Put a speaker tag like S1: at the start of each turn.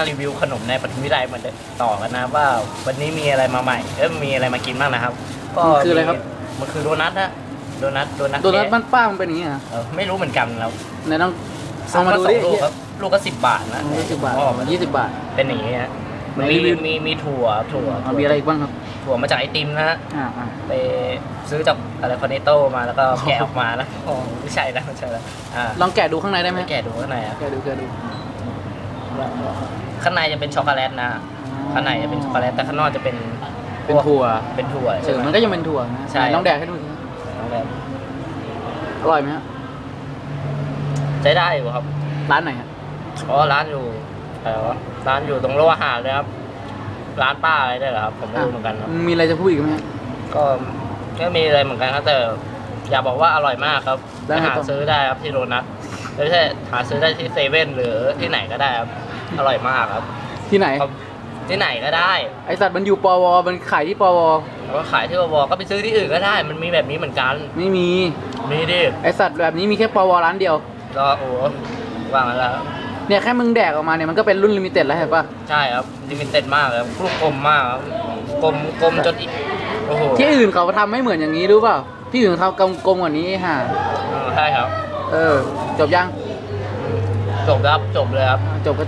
S1: มารีวิวขนมในปฐมวิไลเหมือนเดิมต่อกันนะว่าวันนี้มีอะไรมาใหม่เอ้ยมีอะไรมากินบ้างนะครับ ก็
S2: มันคืออะไรครับ
S1: มันคือโดนัทนะโดนัทโดนัท
S2: โดนัท
S1: แกะ
S2: บ้านป้ามันเป็นอย่างนี้เหรอ
S1: เออไม่รู้เหมือนกันแล้ว
S2: ไหนต้องเอามาดูดิ
S1: สองลูกครับลูกก็สิบบาทนะ
S2: ยี่สิบบาท
S1: พ่อมัน
S2: ยี่สิบบาท
S1: เป็นอย่างนี้ฮะ
S2: ไหน
S1: มี
S2: รีวิว
S1: มีมีถั่วถั่ว
S2: เอามีอะไรอีกบ้างครับ
S1: ถั่วมาจากไอติมนะฮะ
S2: อ่าอ่า
S1: ไปซื้อจากอะไรคอนเนโตมาแล้วก็แกะออกมาแล้วอ๋อไม่ใช่แล้วไม่ใช่แล้วอ่า
S2: ลองแกะดูข้างในได้ไหม
S1: แกะดูข้างในอะ
S2: แกะดูแกะดู
S1: ข้างในจะเป็นช็อกโกแลตนะ ข้างในจะเป็นช็อกโกแลตแต่ข้างนอกจะเป็น
S2: เป็นถั่ว
S1: เป็นถั่ว
S2: เอ
S1: ใช่
S2: อ
S1: ไหม
S2: มันก็ยังเป็นถั่วนะ
S1: ใช่
S2: ไหนลองแดกให้ดูสิ
S1: น้องแบบ
S2: อร่อยไหมฮะ
S1: ใช้ได้อยู่ครับ
S2: ร้านไหนฮะ
S1: เพราะร้านอยู่อะไรวะร้านอยู่ตรงโลอาหารเลยครับ ร้านป้าอะไรได้เหรอครับผมไม่รู้เหมือนกันครับ
S2: มีอะไรจะพูดอีกไหมฮะ
S1: ก็ก็มีอะไรเหมือนกันครับแต่ อย่าบอกว่าอร่อยมากครับ
S2: ได้
S1: ไป
S2: ไหม
S1: หา
S2: ต่อ
S1: ซื้อได้ครับที่โรนัท ไม่ใช่หาซื้อได้ที่เซเว่นหรือที่ไหนก็ได้ครับอร่อยมากครับ
S2: ที่ไหน
S1: ครับที่ไหนก็ได้
S2: ไอสัตว์มันอยู่ปว มันขายที่ปว
S1: แล้วก็ขายที่วอก็ไปซื้อที่อื่นก็ได้ มันมีแบบนี้เหมือนกัน
S2: ไม่มี
S1: มีดิ
S2: ไอสัตว์แบบนี้มีแค่ปวร้านเดียว
S1: รอโอ้ว่างนแล้วครับ
S2: เนี่ยแค่มึงแดกออกมาเนี่ยมันก็เป็นรุ่นลิมิเต็ดแล้วเห็นปะ
S1: ใช่ครับลิมิเต็ดมากครับลูกกลมมากครับกลมกลมจนอีกโอ้โห
S2: ที่อื่นเขาทำไม่เหมือนอย่างนี้รู้เปล่าที่อื่นเขาทำกลมๆกว่านี้ฮะ
S1: เออใช่ครับ
S2: เออ จบยัง
S1: จบแล้วครับจบเลยครับ
S2: จบก็